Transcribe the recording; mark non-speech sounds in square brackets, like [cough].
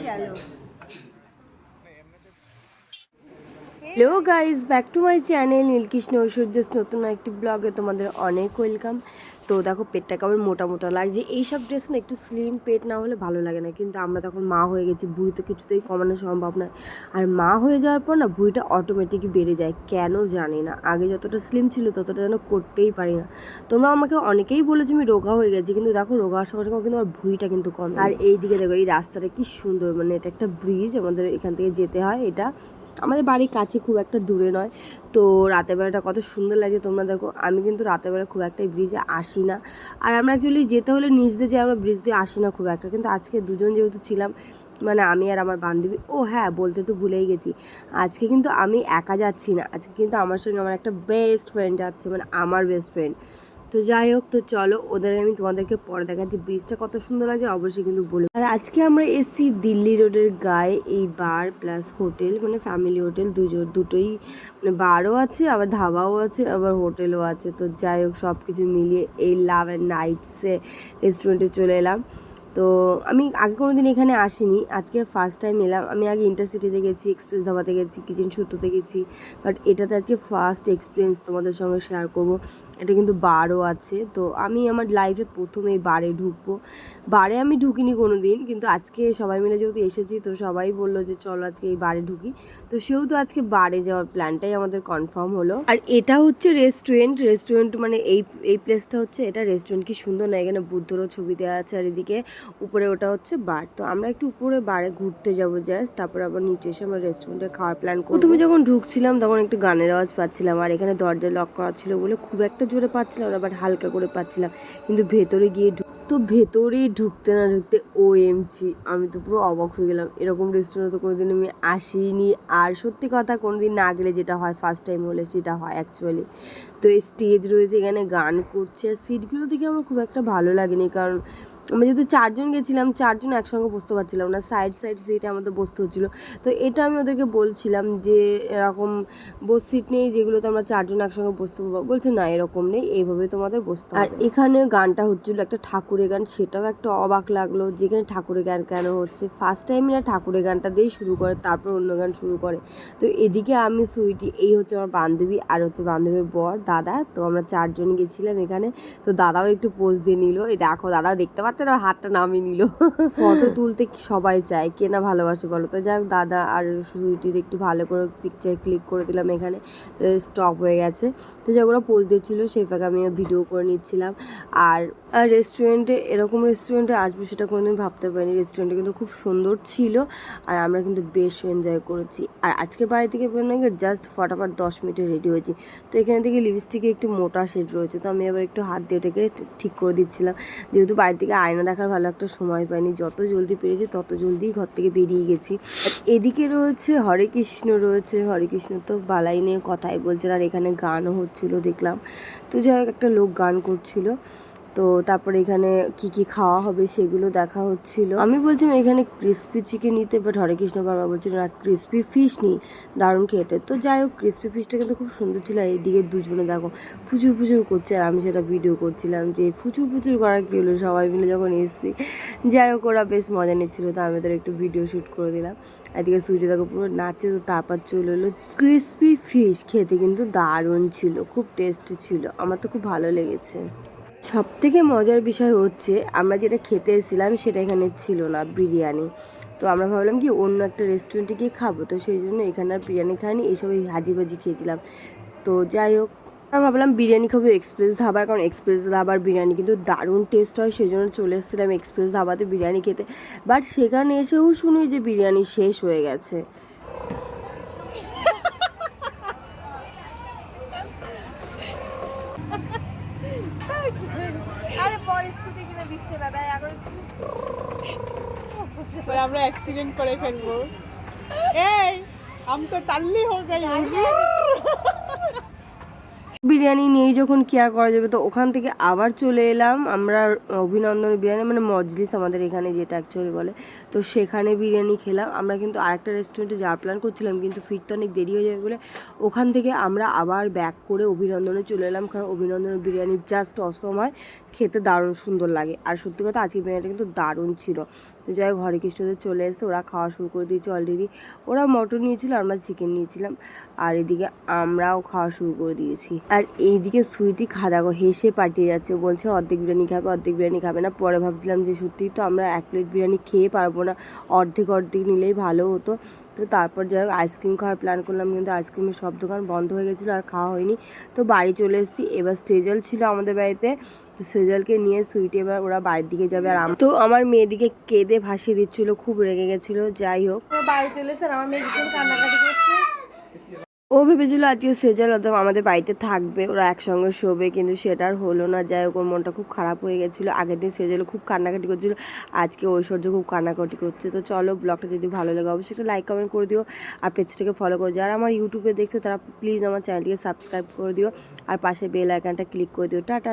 গেল hello guys back to my channel Neelkrishna ঐশ্বর্যস নতুন একটি ব্লগে তোমাদের অনেক ওয়েলকাম তো দেখো, পেটটা কেমন মোটা মোটা লাগছে। এইসব ড্রেস না একটু স্লিম পেট না হলে ভালো লাগে না। কিন্তু আমরা তখন মা হয়ে গেছি ভুঁড়ি তো কিছুতেই কমানো সম্ভব নয়। আর মা হয়ে যাওয়ার পর না ভুঁড়িটা অটোমেটিক বেড়ে যায়, কেন জানি না। আগে যতটা স্লিম ছিল, ততটা যেন করতেই পারি না। তোমরা আমাকে অনেকেই বলেছ আমি রোগা হয়ে গেছি, কিন্তু দেখো, রোগা সঙ্গে সঙ্গে কিন্তু আমার ভুঁড়িটা কিন্তু কম। আর এই দিকে দেখো, এই রাস্তাটা কি সুন্দর মানে এটা একটা ব্রিজ আমাদের এখান থেকে যেতে হয়, এটা আমাদের বাড়ির কাছে খুব একটা দূরে নয়। তো রাতের বেলাটা কত সুন্দর লাগে তোমরা দেখো। আমি কিন্তু রাতের বেলা খুব একটা ব্রিজে আসি না। আর আমরা অ্যাকচুয়ালি যেতে হলে নিচ দিয়ে যে আমরা ব্রিজ দিয়ে আসি না খুব একটা। কিন্তু আজকে দুজন যেহেতু ছিলাম মানে আমি আর আমার বান্ধবী, ও হ্যাঁ বলতে তো ভুলেই গেছি। আজকে কিন্তু আমি একা যাচ্ছি না। আজকে কিন্তু আমার সঙ্গে আমার একটা বেস্ট ফ্রেন্ড যাচ্ছে মানে আমার বেস্ট ফ্রেন্ড তো যাই হোক, তো চলো ওদের আমি তোমাদেরকে পরে দেখাচ্ছি। ব্রিজটা কত সুন্দর লাগছে, অবশ্যই কিন্তু বলব আর আজকে আমরা এসছি দিল্লি রোডের গায়ে এই বার প্লাস হোটেল মানে ফ্যামিলি হোটেল দুজো, দুটোই মানে বারও আছে, আবার ধাবাও আছে, আবার হোটেলও আছে। তো যাই হোক সব কিছু মিলিয়ে এই লাভ অ্যান্ড নাইটসে রেস্টুরেন্টে চলে এলাম। তো আমি আগে কোনো দিন এখানে আসিনি। আজকে ফার্স্ট টাইম এলাম। আমি আগে ইন্টারসিটিতে গেছি এক্সপ্রেস ধাবাতে গেছি কিচেন সুতোতে গেছি। বাট এটাতে আজকে ফার্স্ট এক্সপিরিয়েন্স তোমাদের সঙ্গে শেয়ার করব। এটা কিন্তু বারও আছে। তো আমি আমার লাইফে প্রথম এই বারে ঢুকবো। বারে আমি ঢুকিনি কোনো দিন কিন্তু আজকে সবাই মিলে যেহেতু এসেছি, তো সবাই বলল যে চলো আজকে এই বারে ঢুকি। তো সেও তো আজকে বারে যাওয়ার প্ল্যানটাই আমাদের কনফার্ম হলো। আর এটা হচ্ছে রেস্টুরেন্ট রেস্টুরেন্ট মানে এই এই প্লেসটা হচ্ছে, এটা রেস্টুরেন্ট কি সুন্দর না, এখানে বুদ্ধরও ছবি দেওয়া আছে আর এদিকে উপরে ওটা হচ্ছে বার। তো আমরা একটু উপরে বারে ঘুরতে যাব জাস্ট তারপর আবার নিচে এসে আমরা রেস্টুরেন্টে খাওয়ার প্ল্যান করব তুমি যখন ঢুকছিলাম তখন একটু গানের আওয়াজ পাচ্ছিলাম আর এখানে দরজা লক করা ছিল বলে খুব একটা জোরে পাচ্ছিলাম না বাট হালকা করে পাচ্ছিলাম। কিন্তু ভেতরে গিয়ে তো ভেতরেই ঢুকতে না ঢুকতে ও এমছি আমি তো পুরো অবাক হয়ে গেলাম। এরকম রেস্টুরেন্টে তো কোনোদিন আমি আসিনি। আর সত্যি কথা কোনোদিন না গেলে যেটা হয় ফার্স্ট টাইম হলে সেটা হয় অ্যাকচুয়ালি তো এই স্টেজ রয়েছে এখানে গান করছে। আর সিটগুলো দেখে আমার খুব একটা ভালো লাগেনি। কারণ আমরা যেহেতু চারজন গেছিলাম চারজন একসঙ্গে বসতে পারছিলাম না। সাইড সাইড সিটে আমাদের বসতে হচ্ছিল। তো এটা আমি ওদেরকে বলছিলাম যে এরকম বস সিট নেই যেগুলোতে আমরা চারজন একসঙ্গে বসতে পারব। বলছে না এরকম নেই এইভাবে তোমাদের বসতে আর এখানে গানটা হচ্ছিল একটা ঠাকুরের গান সেটাও একটা অবাক লাগল যেখানে ঠাকুরের গান কেন হচ্ছে? ফার্স্ট টাইম না ঠাকুরের গানটা দিয়েই শুরু করে তারপর অন্য গান শুরু করে। তো এদিকে আমি সুইটি এই হচ্ছে আমার বান্ধবী আর হচ্ছে বান্ধবীর বর দাদা। তো আমরা চারজন গেছিলাম এখানে। তো দাদাও একটু পোজ দিয়ে নিল। এই দেখো দাদা দেখতে পাচ্ছেন? আর হাতটা নামিয়ে নিল। ফটো তুলতে [laughs] সবাই চায় কে না ভালোবাসে বলো? তো যাক দাদা আর সুইটির একটু ভালো করে পিকচার ক্লিক করে দিলাম এখানে। তো স্টপ হয়ে গেছে। তো যাক ওরা পোজ দিচ্ছিল সেই ফাঁকে আমি ভিডিও করে নিচ্ছিলাম। আর আর রেস্টুরেন্টে এরকম রেস্টুরেন্টে আসব সেটা কোনোদিন ভাবতে পারিনি। রেস্টুরেন্টটা কিন্তু খুব সুন্দর ছিল আর আমরা কিন্তু বেশ এনজয় করেছি। আর আজকে বাড়ি থেকে বেরোনো জাস্ট ফটাফট দশ মিনিটে রেডি হয়েছি। তো এখানে থেকে লিপস্টিকে একটু মোটা শেড রয়েছে। তো আমি এবার একটু হাত দিয়ে ওটাকে ঠিক করে দিচ্ছিলাম। যেহেতু বাড়ি থেকে আয়না দেখার ভালো একটা সময় পাইনি। যত জলদি পেরেছি তত জলদি ঘর থেকে বেরিয়ে গেছি। এদিকে রয়েছে হরে কৃষ্ণ, রয়েছে হরে কৃষ্ণ তো বালাই নিয়ে কথাই বলছেন আর এখানে গানও হচ্ছিল দেখলাম। তো যাই একটা লোক গান করছিল। তো তারপরে এখানে কি কি খাওয়া হবে সেগুলো দেখা হচ্ছিল। আমি বলছিলাম এখানে ক্রিস্পি চিকেন নিতে বাট হরে কৃষ্ণ বাবা বলছিল, না ক্রিস্পি ফিশ নিই দারুণ খেতে। তো যাই হোক ক্রিস্পি ফিশটা কিন্তু খুব সুন্দর ছিল, আর এইদিকে দুজনে দেখো ফুচুর ফুচুর করছে, আর আমি সেটা ভিডিও করছিলাম যে ফুচুর ফুচুর করা কী হলো? সবাই মিলে যখন এসছি, যাই হোক, ওরা বেশ মজা নিচ্ছিল, তো আমি ওদের একটু ভিডিও শ্যুট করে দিলাম। এদিকে সুইটি দেখো পুরো নাচছে, তো তারপর চলে এলো ক্রিস্পি ফিশ খেতে কিন্তু দারুণ ছিল, খুব টেস্টি ছিল, আমার তো খুব ভালো লেগেছে। সব থেকে মজার বিষয় হচ্ছে, আমরা যেটা খেতে এসেছিলাম সেটা এখানে ছিল না, বিরিয়ানি। তো আমরা ভাবলাম কি অন্য একটা রেস্টুরেন্টে গিয়ে খাব, তো সেই জন্য এখানে আর বিরিয়ানি খাইনি, এইসব এই হাজি ভাজি খেয়েছিলাম। তো যাই হোক, আমরা ভাবলাম বিরিয়ানি খাব এক্সপ্রেস ধাবার, কারণ এক্সপ্রেস ধাবার বিরিয়ানি কিন্তু দারুণ টেস্ট হয়, সেই জন্য চলে এসেছিলাম এক্সপ্রেস ধাবাতে বিরিয়ানি খেতে। বাট সেখানে এসেও শুনি যে বিরিয়ানি শেষ হয়ে গেছে। আরে পরে স্কুটি কিনে দিচ্ছে না এখন। পরে আমরা অ্যাক্সিডেন্ট করে ফেলব। এই আম তো টাল্লি হয়ে গেল বিরিয়ানি নিয়েই যখন কেয়ার করা যাবে তো ওখান থেকে আবার চলে এলাম। আমরা অভিনন্দন বিরিয়ানি মানে মজলিস আমাদের এখানে যেটা অ্যাকচুয়ালি বলে। তো সেখানে বিরিয়ানি খেলাম। আমরা কিন্তু আরেকটা রেস্টুরেন্টে যাওয়ার প্ল্যান করছিলাম, কিন্তু ফিরতে অনেক দেরি হয়ে যাবে বলে ওখান থেকে আমরা আবার ব্যাক করে অভিনন্দনে চলে এলাম, কারণ অভিনন্দনের বিরিয়ানি জাস্ট অসম হয়। খেতে দারুণ সুন্দর লাগে। আর সত্যি কথা আজকের বিরিয়ানিটা কিন্তু দারুণ ছিল। তো যাই হরে কৃষ্ণদের চলে এসে ওরা খাওয়া শুরু করে দিয়েছে অলরেডি ওরা মটন নিয়েছিল আমরা চিকেন নিয়েছিলাম। আর এদিকে আমরাও খাওয়া শুরু করে দিয়েছি। আর এইদিকে সুইটি খাদাগো হেসে পাঠিয়ে যাচ্ছে। বলছে, অর্ধেক বিরিয়ানি খাবে, অর্ধেক বিরিয়ানি খাবে না। পরে ভাবছিলাম যে সত্যিই তো আমরা এক প্লেট বিরিয়ানি খেয়ে পারব না। অর্ধেক অর্ধেক নিলেই ভালো হতো। তো তারপর যাই হোক, আইসক্রিম খাওয়ার প্ল্যান করলাম, কিন্তু আইসক্রিমের সব দোকান বন্ধ হয়ে গেছিল আর খাওয়া হয়নি। তো বাড়ি চলে এসেছি। এবার স্টেজল ছিল আমাদের বাড়িতে। সেজলকে নিয়ে সুইটে এবার ওরা বাড়ির দিকে যাবে আর তো আমার মেয়েদিকে কেঁদে ভাসিয়ে দিচ্ছিল, খুব রেগে গেছিল, যাই হোক। বাড়ি চলে এসে আমার মেয়ে ভীষণ কান্নাকাটি করছে। ও ভেবেছিল আজকে সেজাল, অথবা আমাদের বাড়িতে থাকবে, ওরা একসঙ্গে শোবে, কিন্তু সেটা আর হলো না। যাই হোক, ওর মনটা খুব খারাপ হয়ে গেছিল। আগের দিন সেজাল খুব কান্নাকাটি করছিল, আজকে ঐশ্বর্য খুব কান্নাকাটি করছে। তো চলো, ব্লগটা যদি ভালো লাগে, অবশ্যই একটা লাইক কমেন্ট করে দিও, আর পেজটাকে ফলো করে যারা আমার ইউটিউবে দেখছ, তারা প্লিজ আমার চ্যানেলটিকে সাবস্ক্রাইব করে দিও, আর পাশে বেল আইকনটা ক্লিক করে দিও। টাটা